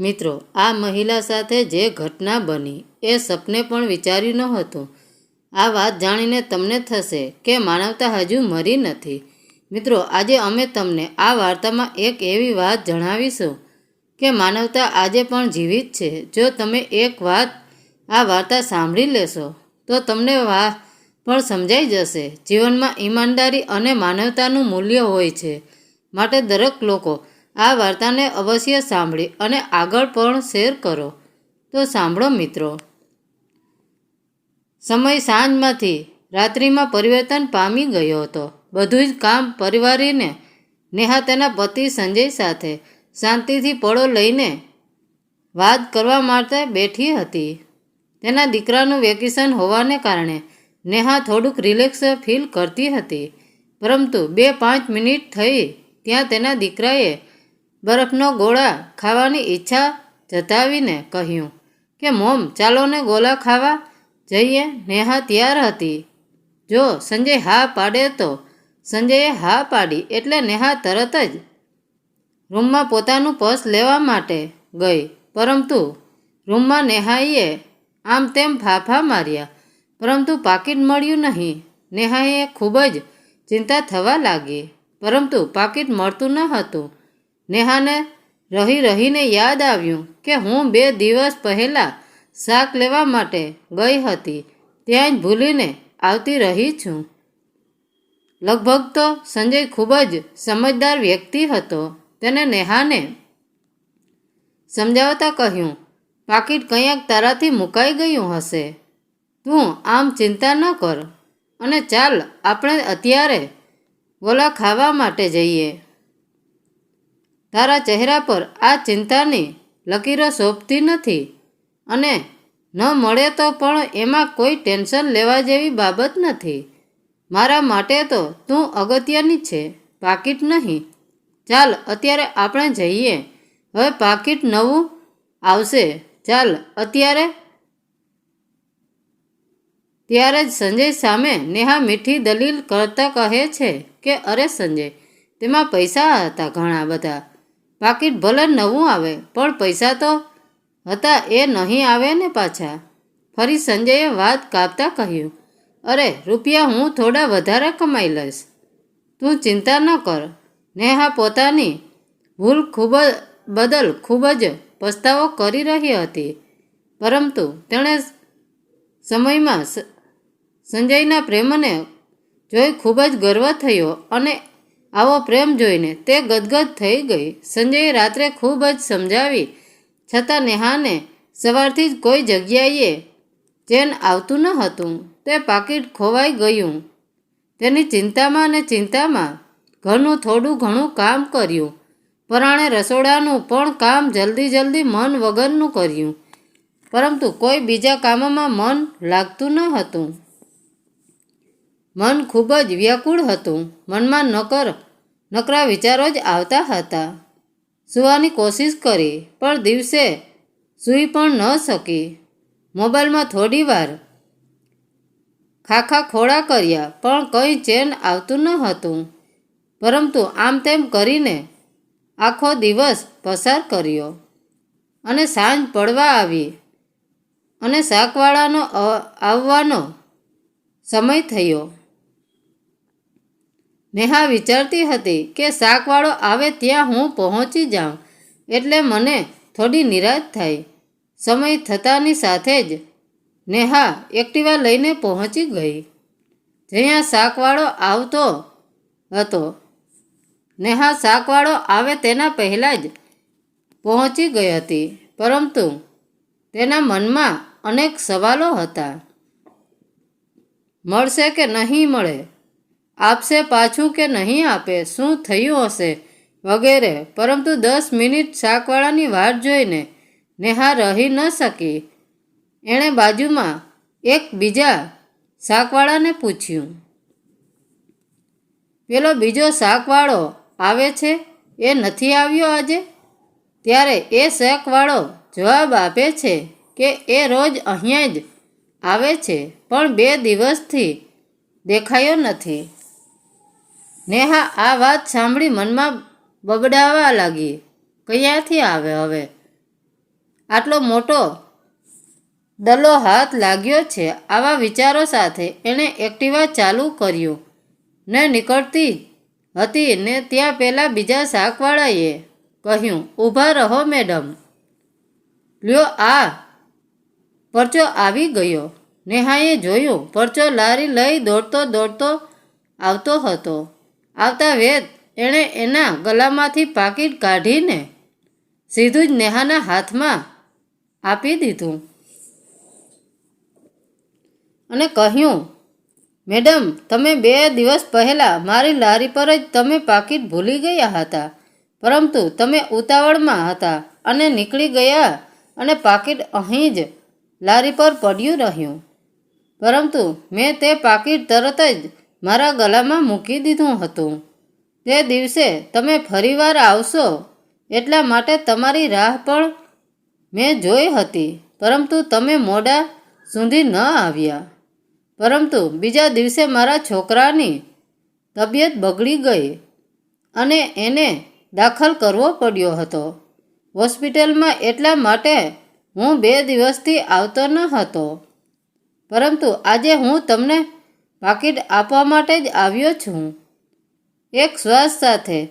મિત્રો, આ મહિલા સાથે જે ઘટના બની એ સપને પણ વિચાર્યું ન હતું આ વાત જાણીને તમને થશે કે માનવતા હજુ મરી નથી. મિત્રો, આજે અમે તમને આ વાર્તામાં એક એવી વાત જણાવીશું કે માનવતા આજે પણ જીવિત છે. જો તમે એક વાત આ વાર્તા સાંભળી લેશો, તો તમને વા પણ સમજાઈ જશે. જીવનમાં ઈમાનદારી અને માનવતાનું મૂલ્ય હોય છે. માટે દરેક લોકો આ વાર્તાને અવશ્ય સાંભળી અને આગળ પણ શેર કરો. તો સાંભળો મિત્રો. સમય સાંજમાંથી રાત્રિમાં પરિવર્તન પામી ગયો હતો. બધું જ કામ પરિવારીને, નેહા તેના પતિ સંજય સાથે શાંતિથી પળો લઈને વાત કરવા માટે બેઠી હતી. તેના દીકરાનું વેકેશન હોવાને કારણે નેહા થોડુંક રિલેક્સ ફીલ કરતી હતી. પરંતુ બે પાંચ મિનિટ થઈ ત્યાં તેના દીકરાએ બરફનો ગોળા ખાવાની ઈચ્છા જતાવીને કહ્યું કે, મોમ, ચાલો ને ગોળા ખાવા જઈએ. નેહા તૈયાર હતી. જો સંજય હા પાડે તો સંજયે હા પાડી એટલે નેહા તરત જ રૂમમાં પોતાનું પર્સ લેવા માટે ગઈ. પરંતુ રૂમમાં નેહાઈએ આમ તેમ ફાફા માર્યા. પરંતુ પાકીટ મળ્યું નહીં. નેહાએ ખૂબ જ ચિંતા થવા લાગી. પરંતુ પાકીટ મળતું ન હતું. નેહાને રહી રહીને યાદ આવ્યું કે હું બે દિવસ પહેલાં શાક લેવા માટે ગઈ હતી, ત્યાં જ ભૂલીને આવતી રહી છું. લગભગ તો સંજય ખૂબ જ સમજદાર વ્યક્તિ હતો. તેને નેહાને સમજાવતા કહ્યું, પાકીટ કંઈક તારાથી મુકાઈ ગયું હશે. તું આમ ચિંતા ન કર અને ચાલ, આપણે અત્યારે ગોલા ખાવા માટે જઈએ. તારા ચહેરા પર આ ચિંતાની લકીરો શોભતી નથી. અને ન મળે તો પણ એમાં કોઈ ટેન્શન લેવા જેવી બાબત નથી. મારા માટે તો તું અગત્યની છે, પાકીટ નહીં. ચાલ, અત્યારે આપણે જઈએ. હવે પાકીટ નવું આવશે. ચાલ, અત્યારે ત્યારે જ સંજય સામે નેહા મીઠી દલીલ કરતા કહે છે કે, અરે સંજય, તેમાં પૈસા હતા ઘણા બધા. પાકીટ ભલે નવું આવે, પણ પૈસા તો હતા એ નહીં આવે ને પાછા. ફરી સંજયે વાત કાપતા કહ્યું, અરે, રૂપિયા હું થોડા વધારે કમાઈ લઈશ. તું ચિંતા ન કર. નેહા પોતાની ભૂલ ખૂબ બદલ ખૂબ જ પસ્તાવો કરી રહી હતી. પરંતુ તેણે સમયમાં સંજયના પ્રેમને જોઈ ખૂબ જ ગર્વ થયો અને આવો પ્રેમ જોઈને તે ગદગદ થઈ ગઈ. સંજયે રાત્રે ખૂબ જ સમજાવી, છતાં નેહાને સવારથી જ કોઈ જગ્યાએ ચેન આવતું ન હતું. તે પાકીટ ખોવાઈ ગયું. તેની ચિંતામાં અને ચિંતામાં ઘરનું થોડું ઘણું કામ કર્યું. પરાણે રસોડાનું પણ કામ જલ્દી જલ્દી મન વગરનું કર્યું. પરંતુ કોઈ બીજા કામમાં મન લાગતું ન હતું. મન ખૂબ જ વ્યાકુળ હતું. મનમાં નકર, નકરા વિચારો જ આવતા હતા. સૂવાની કોશિશ કરી, પણ દિવસે સૂઈ પણ ન શકી. મોબાઈલમાં થોડી વાર ખાખા ખોડા કર્યા, પણ કંઈ ચેન આવતું ન હતું. પરંતુ આમ તેમ કરીને આખો દિવસ પસાર કર્યો. અને સાંજ પડવા આવી. અને શાકવાળાનો આવવાનો સમય થયો. નેહા વિચારતી હતી કે શાકવાળો આવે ત્યાં હું પહોંચી જાઉં, એટલે મને થોડી નિરાશ થઈ. સમય થતાની સાથે જ નેહા એક્ટિવા લઈને પહોંચી ગઈ. જ્યાં શાકવાળો આવતો હતો. નેહા શાકવાળો આવે તેના પહેલાં જ પહોંચી ગઈ હતી, પરંતુ તેના મનમાં અનેક સવાલો હતા. મળશે કે નહીં મળે? આપશે પાછું કે નહીં આપે? શું થયું હશે? વગેરે. પરંતુ દસ મિનિટ શાકવાળાની વાટ જોઈને નેહા રહી ન શકી. એણે બાજુમાં એક બીજા શાકવાળાને પૂછ્યું. પેલો બીજો શાકવાળો આવે છે? એ નથી આવ્યો આજે? ત્યારે એ શાકવાળો જવાબ આપે છે કે એ રોજ અહીંયા જ આવે છે, પણ બે દિવસથી દેખાયો નથી. નેહા, આ વાત સાંભળી મનમાં બબડાવા લાગી. ક્યાંથી આવે હવે? આટલો મોટો દલો હાથ લાગ્યો છે. આવા વિચારો સાથે એણે એક્ટિવા ચાલુ કર્યું. ને નીકળતી હતી ને ત્યાં પહેલાં બીજા શાકવાળાએ કહ્યું, ઊભા રહો મેડમ. લ્યો, આ પરચો આવી ગયો. નેહાએ જોયું, પરચો લારી લઈ દોડતો દોડતો આવતો હતો. આવતા વેત એણે એના ગલામાંથી પાકીટ કાઢીને સીધું જ નેહાના હાથમાં આપી દીધું. અને કહ્યું, મેડમ, તમે બે દિવસ પહેલાં મારી લારી પર જ તમે પાકીટ ભૂલી ગયા હતા. પરંતુ તમે ઉતાવળમાં હતા અને નીકળી ગયા અને પાકીટ અહીં જ લારી પર પડ્યું રહ્યું. પરંતુ મેં તે પાકીટ તરત જ મારા ગલામાં મૂકી દીધું હતું. તે દિવસે તમે ફરીવાર આવશો એટલા માટે તમારી રાહ પણ મેં જોઈ હતી, પરંતુ તમે મોડા સુધી ન આવ્યા. પરંતુ બીજા દિવસે મારા છોકરાની તબિયત બગડી ગઈ અને એને દાખલ કરવો પડ્યો હતો. હોસ્પિટલમાં એટલા માટે હું બે દિવસથી આવતો ન હતો. પરંતુ આજે હું તમને પાકીટ આપવા માટે જ આવ્યો છું. એક શ્વાસ સાથે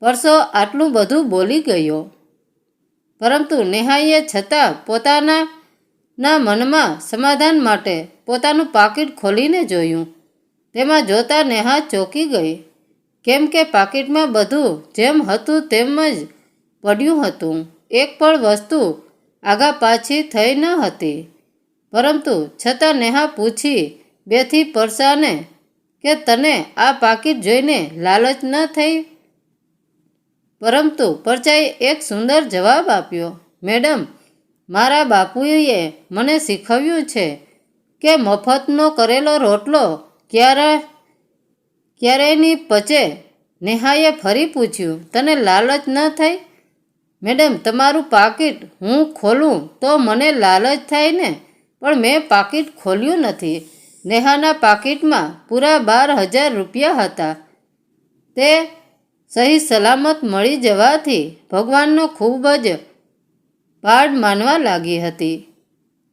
પરસો આટલું બધું બોલી ગયો. પરંતુ નેહાએ છતાં પોતાના ના મનમાં સમાધાન માટે પોતાનું પાકીટ ખોલીને જોયું. તેમાં જોતા નેહા ચોંકી ગઈ. કેમ કે પાકીટમાં બધું જેમ હતું તેમ જ પડ્યું હતું. એક પણ વસ્તુ આગા પાછી થઈ ન હતી. પરંતુ છતાં નેહા પૂછી બેથી પરસાને કે તને આ પાકીટ જોઈને લાલચ ન થઈ? પરંતુ પરચાએ એક સુંદર જવાબ આપ્યો, મેડમ, મારા બાપુએ મને શીખવ્યું છે કે મફતનો કરેલો રોટલો ક્યારે ક્યારેય નહીં પચે? નેહાએ ફરી પૂછ્યું, તને લાલચ ન થઈ? મેડમ, તમારું પાકીટ હું ખોલું તો મને લાલચ થાય ને, પણ મેં પાકીટ ખોલ્યું નથી. નેહાના પાકીટમાં પૂરા બાર હજાર રૂપિયા હતા. તે સહી સલામત મળી જવાથી ભગવાનનો ખૂબ જ પાડ માનવા લાગી હતી.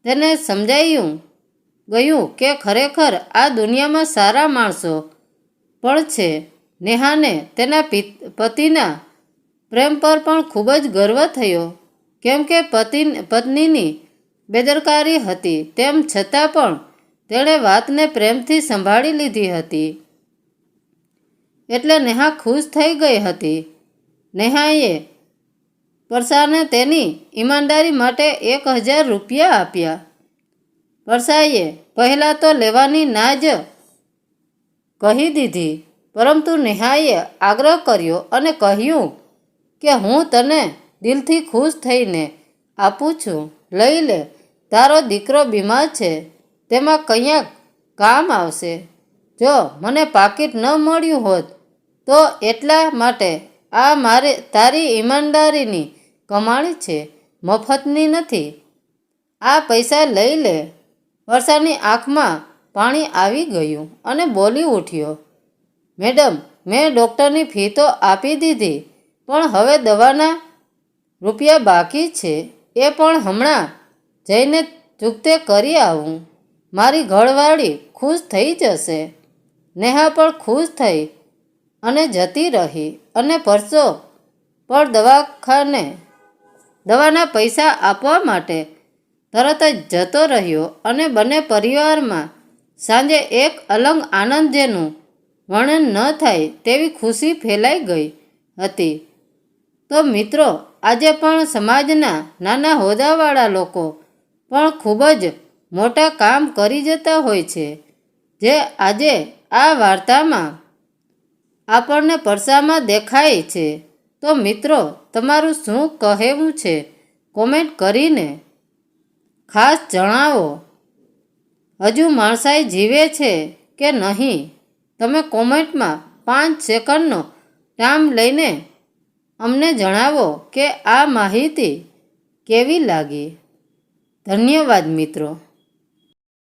તેને સમજાયું ગયું કે ખરેખર આ દુનિયામાં સારા માણસો પણ છે. નેહાને તેના પતિના પ્રેમ પર પણ ખૂબ જ ગર્વ થયો. કેમ કે પતિ પત્નીની બેદરકારી હતી. તેમ છતાં પણ તેણે વાતને પ્રેમથી સંભાળી લીધી હતી. એટલે નેહા ખુશ થઈ ગઈ હતી. નેહાએ પરસાને તેની ઈમાનદારી માટે એક હજાર રૂપિયા આપ્યા. પરસાએ પહેલાં તો લેવાની ના જ કહી દીધી, પરંતુ નેહાએ આગ્રહ કર્યો અને કહ્યું કે હું તને દિલથી ખુશ થઈને આપું છું. લઈ લે, તારો દીકરો બીમાર છે. તેમાં કંઈક કામ આવશે. જો મને પાકીટ ન મળ્યું હોત, તો એટલા માટે આ મારે તારી ઈમાનદારીની કમાણી છે, મફતની નથી. આ પૈસા લઈ લે. વર્ષાની આંખમાં પાણી આવી ગયું અને બોલી ઉઠ્યો, મેડમ, મેં ડૉક્ટરની ફી તો આપી દીધી, પણ હવે દવાના રૂપિયા બાકી છે. એ પણ હમણાં જઈને ચૂકતે કરી આવું. મારી ઘરવાળી ખુશ થઈ જશે. નેહા પણ ખુશ થઈ અને જતી રહી અને પરસો પણ દવાખાને દવાના પૈસા આપવા માટે તરત જ જતો રહ્યો અને બંને પરિવારમાં સાંજે એક અલંગ આનંદ જેનું વર્ણન ન થાય તેવી ખુશી ફેલાઈ ગઈ હતી. તો મિત્રો, આજે પણ સમાજના નાના હોદ્દાવાળા લોકો પણ ખૂબ જ મોટા કામ કરી જતા હોય છે, જે આજે આ વાર્તામાં આપણને પરસામાં દેખાય છે. તો મિત્રો, તમારું શું કહેવું છે? કોમેન્ટ કરીને ખાસ જણાવો. હજુ માણસાઈ જીવે છે કે નહીં? તમે કોમેન્ટમાં પાંચ સેકન્ડનો ટાઈમ લઈને અમને જણાવો કે આ માહિતી કેવી લાગી. ધન્યવાદ મિત્રો.